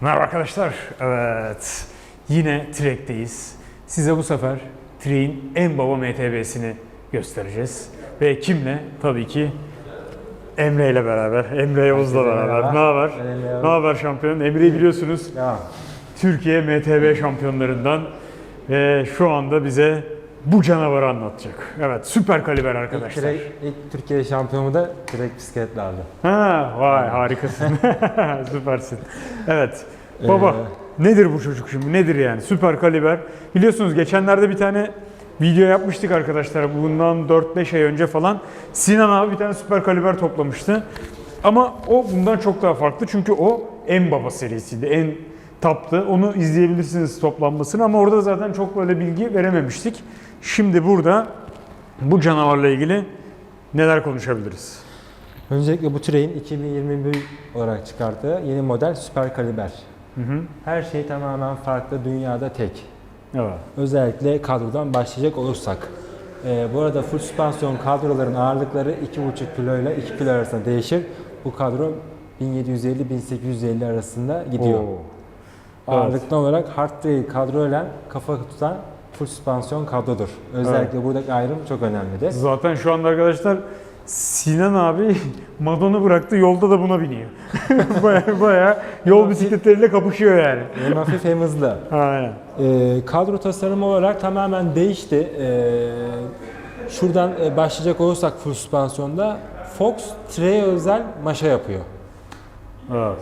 Merhaba arkadaşlar. Evet. Yine Trek'teyiz. Size bu sefer Trek'in en baba MTB'sini göstereceğiz. Ve kimle? Tabii ki Emre ile beraber. Emre Yavuz'la beraber. Ne haber? Ne haber şampiyon? Emre'yi biliyorsunuz. Ya Türkiye MTB şampiyonlarından ve şu anda bize bu canavarı anlatacak. Evet, süper kaliber ilk, arkadaşlar. direkt, ilk Türkiye şampiyonu da direkt bisikletle aldı. Ha, vay harikasın. Süpersin. Evet. Baba Ee, nedir bu çocuk şimdi? Nedir yani? Süper kaliber. Biliyorsunuz geçenlerde bir tane video yapmıştık arkadaşlar. Bundan 4-5 ay önce falan. Sinan abi bir tane süper kaliber toplamıştı. Ama o bundan çok daha farklı. Çünkü o en baba serisiydi. En taptı. Onu izleyebilirsiniz toplanmasını ama orada zaten çok böyle bilgi verememiştik. Şimdi burada bu canavarla ilgili neler konuşabiliriz? Öncelikle bu Train 2021 olarak çıkarttığı yeni model süper kaliber. Hı hı. Her şey tamamen farklı, dünyada tek. Evet. Özellikle kadrodan başlayacak olursak. Ee, bu arada full süspansiyon kadroların ağırlıkları 2,5 kilo ile 2 kilo arasında değişir. Bu kadro 1750-1850 arasında gidiyor. Oo. Ağırlıklı olarak hard trail kadro ile kafa tutan full süspansiyon kadrodur. Özellikle buradaki ayrım çok önemlidir. Zaten şu anda arkadaşlar Sinan abi Madon'u bıraktı yolda da buna biniyor. baya baya yol bisikletleriyle kapışıyor yani. Hem hafif hem hızlı. Aynen. Ee, kadro tasarımı olarak tamamen değişti. Ee, şuradan e, başlayacak olursak full süspansiyonda Fox Trey özel maşa yapıyor. Evet.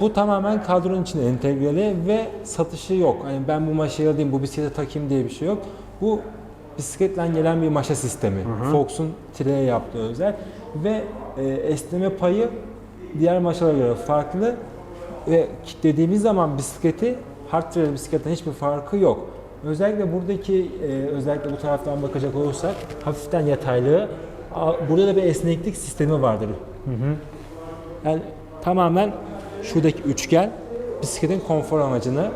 Bu tamamen kadronun içine entegreli ve satışı yok. Hani ben bu maşayı alayım, bu bisiklete takayım diye bir şey yok. Bu bisikletle gelen bir maşa sistemi. Fox'un Trey'e yaptığı özel ve e, esneme payı diğer maşalara göre farklı ve kilitlediğimiz zaman bisikleti hard trail bisikletten hiçbir farkı yok. Özellikle buradaki e, özellikle bu taraftan bakacak olursak hafiften yataylığı burada da bir esneklik sistemi vardır. Yani tamamen şuradaki üçgen bisikletin konfor amacını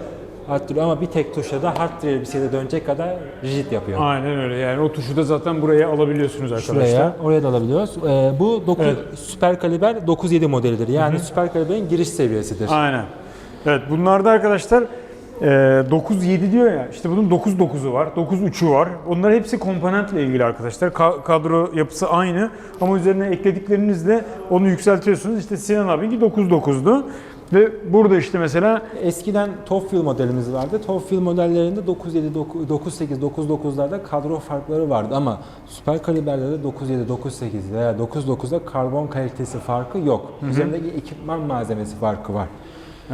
arttırıyor ama bir tek tuşla da hard trail bisiklete dönecek kadar rigid yapıyor. Aynen öyle yani o tuşu da zaten buraya alabiliyorsunuz arkadaşlar. Şuraya, oraya da alabiliyoruz. Ee, bu 9, Evet. süper kaliber 9.7 modelidir. Yani süper kaliberin giriş seviyesidir. Aynen. Evet bunlarda arkadaşlar e, 9.7 diyor ya işte bunun 9.9'u var, 9.3'ü var. Onlar hepsi komponentle ilgili arkadaşlar. Ka- kadro yapısı aynı ama üzerine eklediklerinizle onu yükseltiyorsunuz. İşte Sinan abinki 9.9'du. Ve burada işte mesela Eskiden Top Fuel modelimiz vardı. Top Fuel modellerinde 9.7, 9.8, 9.9'larda kadro farkları vardı ama süper kaliberde de 9.7, 9.8 veya 9.9'da karbon kalitesi farkı yok. Üzerindeki ekipman malzemesi farkı var.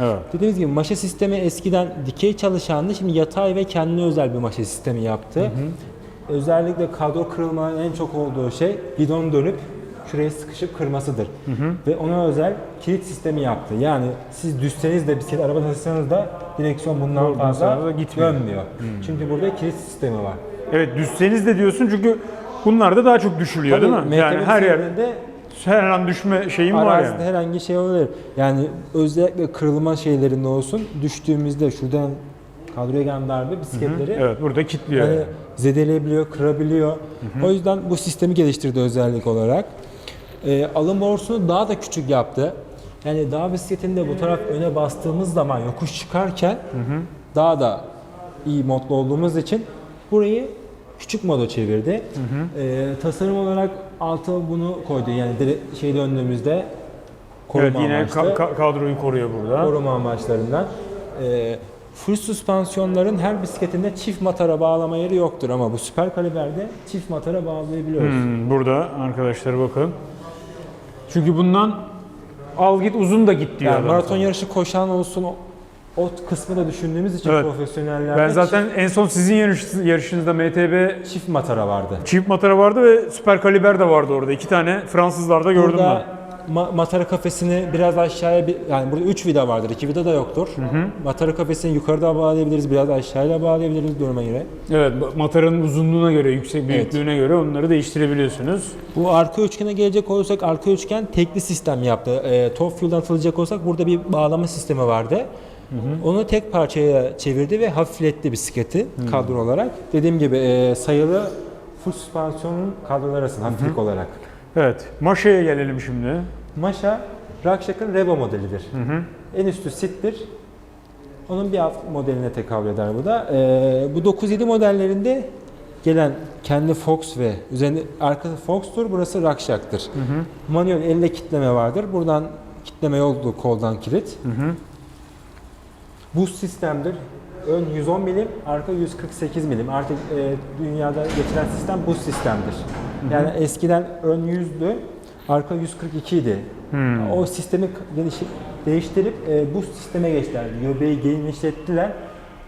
Evet. Dediğimiz gibi maşa sistemi eskiden dikey çalışandı. Şimdi yatay ve kendine özel bir maşa sistemi yaptı. Özellikle kadro kırılmanın en çok olduğu şey bidon dönüp şuraya sıkışıp kırmasıdır. Ve ona özel kilit sistemi yaptı. Yani siz düşseniz de bisiklet araba taşısanız da direksiyon bundan Oradan fazla gitmiyor. dönmüyor. Çünkü burada kilit sistemi var. Evet düşseniz de diyorsun çünkü bunlar da daha çok düşülüyor değil mi? Tabii Yani her yer bisikletinde her an düşme şeyim var Arazide yani. herhangi şey olabilir. Yani özellikle kırılma şeylerinde olsun düştüğümüzde şuradan kadroya gelen darbe bisikletleri Evet burada kilitliyor. yani yani. zedeleyebiliyor, kırabiliyor. O yüzden bu sistemi geliştirdi özellik olarak. Ee, alım borsunu daha da küçük yaptı. Yani dağ bisikletinde bu taraf öne bastığımız zaman yokuş çıkarken daha da iyi modlu olduğumuz için burayı küçük moda çevirdi. Ee, tasarım olarak alta bunu koydu. Yani şey döndüğümüzde koruma Evet yine amaçlı ka- ka- kadroyu koruyor burada. koruma amaçlarından. Ee, full süspansiyonların her bisikletinde çift matara bağlama yeri yoktur ama bu süper kaliberde çift matara bağlayabiliyoruz. Hmm, burada arkadaşlar bakın. Çünkü bundan al git uzun da git diyor. Yani maraton yarışı koşan olsun o, kısmı da düşündüğümüz için Evet. profesyonellerde Ben zaten en son sizin yarış, yarışınızda MTB çift, çift matara vardı. çift matara vardı ve süper kaliber de vardı orada. İki tane Fransızlarda gördüm Burada ma- matara kafesini biraz aşağıya bir, yani burada 3 vida vardır. 2 vida da yoktur. Matara kafesini yukarıda bağlayabiliriz, biraz aşağıya bağlayabiliriz duruma göre. ben. Evet mataranın uzunluğuna göre, yüksek büyüklüğüne göre onları değiştirebiliyorsunuz. Bu arka üçgene gelecek olursak arka üçgen tekli sistem yaptı. E, top fuel'dan atılacak olsak burada bir bağlama sistemi vardı. Onu tek parçaya çevirdi ve hafifletti bisikleti kadro olarak. Dediğim gibi e, sayılı full süspansiyonun kadrolar arasında hafiflik olarak. Evet Maşa'ya gelelim şimdi. Masha Rakshak'ın Revo modelidir. En üstü sittir. Onun bir alt modeline tekabül eder bu da. Ee, bu 9-7 modellerinde gelen kendi Fox ve üzerinde arkası Fox'tur, burası Rakşak'tır. Manuel elle kitleme vardır. Buradan kitleme yoktu koldan kilit. Bu sistemdir. Ön 110 milim, arka 148 milim. Artık e, dünyada geçilen sistem bu sistemdir. Yani eskiden ön 100'dü, arka 142 idi. O sistemi gelişi- değiştirip e, bu sisteme geçtiler. Göbeği genişlettiler.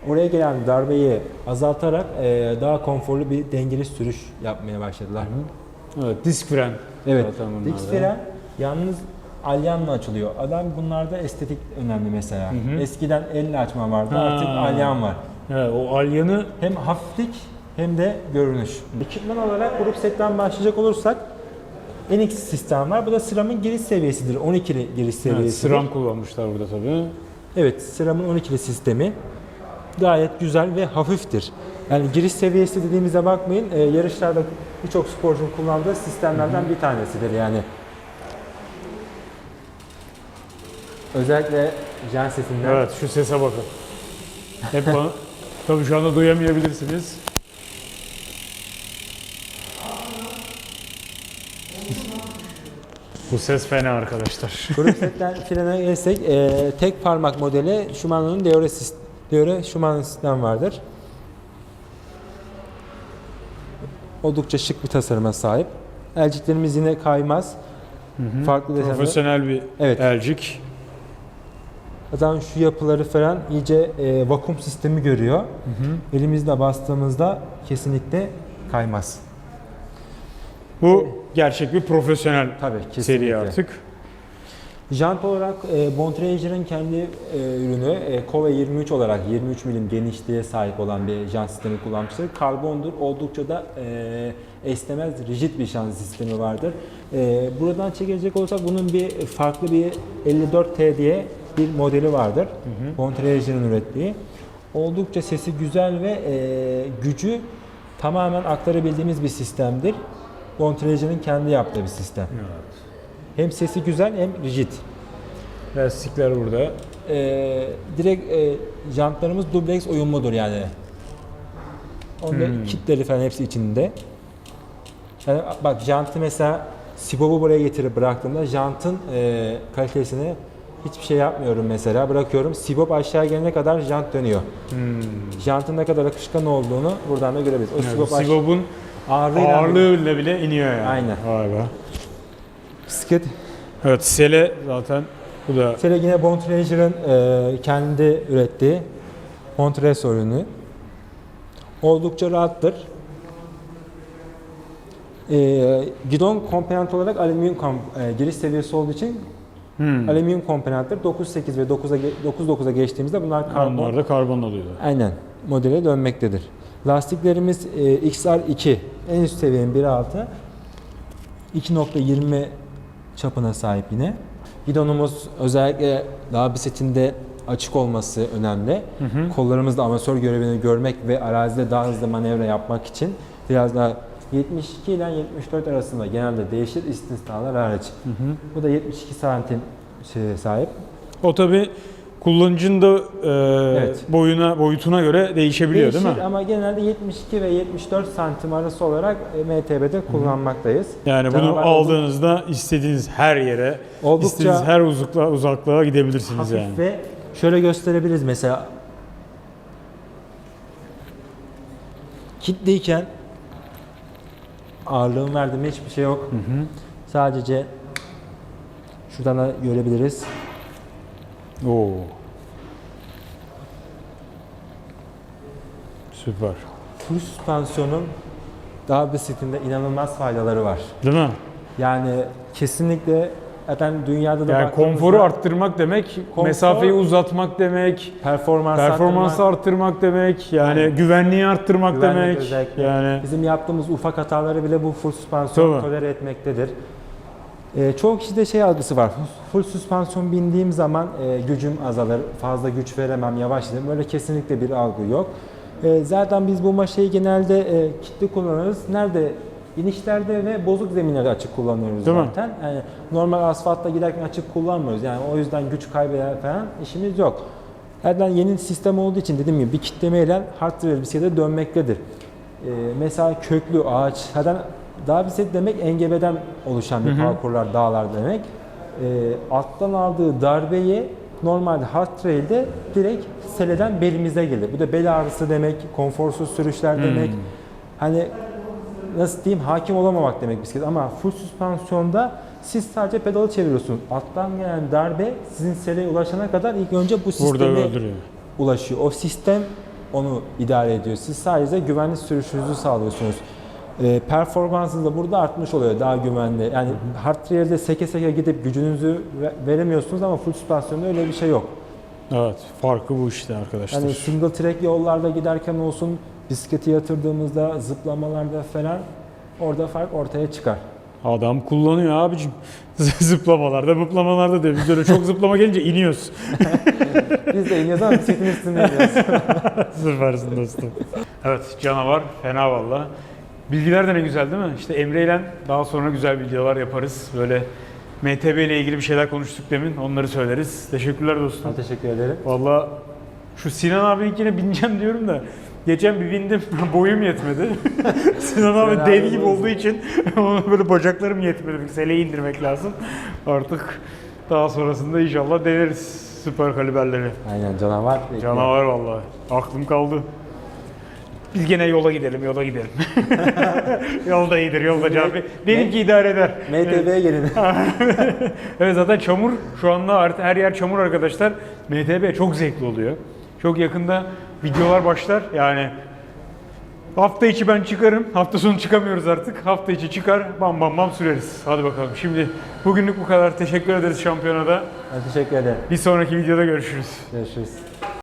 Oraya gelen darbeyi azaltarak e, daha konforlu bir dengeli sürüş yapmaya başladılar. Evet, disk fren. Evet. Zaten. Dik fren yalnız alyanla açılıyor. Adam bunlarda estetik önemli mesela. Eskiden elle açma vardı. Ha. Artık alyan var. Evet, o alyanı Hem hafiflik hem de görünüş. Ekipman olarak grup setten başlayacak olursak NX sistem var. Bu da SRAM'ın giriş seviyesidir. 12'li giriş evet, seviyesidir. SRAM kullanmışlar burada tabii. Evet, SRAM'ın 12'li sistemi gayet güzel ve hafiftir. Yani giriş seviyesi dediğimize bakmayın, e, yarışlarda birçok sporcunun kullandığı sistemlerden bir tanesidir yani. Özellikle jen sesinden. Evet, şu sese bakın. Hep bana, tabii şu anda duyamayabilirsiniz. Bu ses fena arkadaşlar. Grup setten frene gelsek, e, tek parmak modeli Shimano'nun Deore, Deore Shimano sistem vardır. Oldukça şık bir tasarıma sahip. Elciklerimiz yine kaymaz. Farklı desenler. Profesyonel bir Evet. elcik. Zaten şu yapıları falan iyice e, vakum sistemi görüyor. Elimizle bastığımızda kesinlikle kaymaz. Bu gerçek bir profesyonel Tabii seri artık. Jant olarak e, Bontrager'ın kendi e, ürünü e, Kove 23 olarak 23 milim genişliğe sahip olan bir jant sistemi kullanmıştır. Karbondur. Oldukça da e, esnemez, rigid bir jant sistemi vardır. E, buradan çekilecek olursak bunun bir farklı bir 54T diye bir modeli vardır. Bontrager'ın ürettiği. Oldukça sesi güzel ve e, gücü tamamen aktarabildiğimiz bir sistemdir. Bontrager'ın kendi yaptığı bir sistem. Hem sesi güzel hem rigid. Lastikler burada. Ee, direkt e, jantlarımız dubleks uyumludur yani. Onda Hmm. kitleri falan hepsi içinde. Yani bak jantı mesela Sibob'u buraya getirip bıraktığımda jantın e, kalitesini hiçbir şey yapmıyorum mesela. Bırakıyorum. Sibob aşağı gelene kadar jant dönüyor. Jantın ne kadar akışkan olduğunu buradan da görebiliriz. O Yani Sibop Sibob'un ağırlığıyla ağırlığıyla bile iniyor yani. Aynen. Vay be. bisiklet Evet, sele zaten bu da Mesela yine Bontrager'ın e, kendi ürettiği Montres ürünü. Oldukça rahattır. E, gidon komponent olarak alüminyum kom- e, giriş seviyesi olduğu için hmm. alüminyum komponenttir. 9.8 ve 9'a ge- 9.9'a geçtiğimizde bunlar karbon. onlar da karbon oluyor. Aynen modele dönmektedir. Lastiklerimiz e, XR2 en üst seviyenin 1.6 2.20 çapına sahip yine. Gidonumuz özellikle daha bisikletinde açık olması önemli. Kollarımızda amatör görevini görmek ve arazide daha hızlı manevra yapmak için biraz daha 72 ile 74 arasında genelde değişir istisnalar hariç. Bu da 72 santim şeye sahip. O tabi kullanıcının da e, Evet. boyuna boyutuna göre değişebiliyor Değişir değil mi? ama genelde 72 ve 74 santim arası olarak e, MTB'de kullanmaktayız. Yani bunu Canavar aldığınızda istediğiniz her yere, Oldukça istediğiniz her uzaklığa, uzaklığa gidebilirsiniz hafif yani. ve şöyle gösterebiliriz mesela kilitliyken ağırlığın verdiğim hiçbir şey yok. Sadece şuradan da görebiliriz. Oo. Süper. Full süspansiyonun daha bisikletinde inanılmaz faydaları var. Değil mi? Yani kesinlikle zaten dünyada da Yani konforu arttırmak demek, Konfor- mesafeyi uzatmak demek, performans performansı arttırmak, arttırmak demek, yani Aynen. güvenliği arttırmak Güvenlik demek. özellikle. Yani Bizim yaptığımız ufak hataları bile bu full süspansiyon tolere etmektedir. Ee, çoğu kişide şey algısı var. Full süspansiyon bindiğim zaman e, gücüm azalır, fazla güç veremem, yavaşlarım. Böyle kesinlikle bir algı yok. E, zaten biz bu maşayı genelde e, kitli kullanırız. Nerede? İnişlerde ve bozuk zeminlerde açık kullanıyoruz Değil mi? zaten. Yani normal asfaltta giderken açık kullanmıyoruz. Yani o yüzden güç kaybeder falan işimiz yok. Zaten yeni sistem olduğu için dediğim gibi bir kitlemeyle hard rail bisiklete dönmektedir. Ee, mesela köklü ağaç, zaten dağ bisikleti demek engebeden oluşan bir parkurlar, dağlar demek. Ee, alttan aldığı darbeyi normalde hard rail'de direkt seleden belimize gelir. Bu da bel ağrısı demek, konforsuz sürüşler demek. Hani nasıl diyeyim hakim olamamak demek bisiklet ama full süspansiyonda siz sadece pedalı çeviriyorsunuz. Alttan gelen darbe sizin seleye ulaşana kadar ilk önce bu sisteme ulaşıyor. O sistem onu idare ediyor. Siz sadece güvenli sürüşünüzü sağlıyorsunuz. Ee, performansınız da burada artmış oluyor daha güvenli. Yani hard rail'de seke seke gidip gücünüzü ve- veremiyorsunuz ama full süspansiyonda öyle bir şey yok. Evet, farkı bu işte arkadaşlar. Yani single track yollarda giderken olsun, bisikleti yatırdığımızda, zıplamalarda falan orada fark ortaya çıkar. Adam kullanıyor abicim. Zıplamalarda, mıplamalarda da biz öyle çok zıplama gelince iniyoruz. Biz de iniyoruz ama bisikletin üstünde iniyoruz. Süpersin dostum. Evet, canavar. Fena valla. Bilgiler de ne güzel değil mi? İşte Emre ile daha sonra güzel videolar yaparız. Böyle MTB ile ilgili bir şeyler konuştuk demin. Onları söyleriz. Teşekkürler dostum. Ben teşekkür ederim. Valla şu Sinan abininkine bineceğim diyorum da geçen bir bindim boyum yetmedi. Sinan abi abi gibi olduğu için böyle bacaklarım yetmedi. Seleyi indirmek lazım. Artık daha sonrasında inşallah deneriz süper kaliberleri. Aynen canavar. Canavar vallahi. Aklım kaldı. Biz gene yola gidelim, yola gidelim. yolda iyidir, yolda Cafi. Benimki idare eder. MTB'ye gelin. Evet zaten çamur şu anda artık her yer çamur arkadaşlar. MTB çok zevkli oluyor. Çok yakında videolar başlar. Yani hafta içi ben çıkarım. Hafta sonu çıkamıyoruz artık. Hafta içi çıkar bam bam bam süreriz. Hadi bakalım. Şimdi bugünlük bu kadar. Teşekkür ederiz şampiyonada. Ben teşekkür ederim. Bir sonraki videoda görüşürüz. Görüşürüz.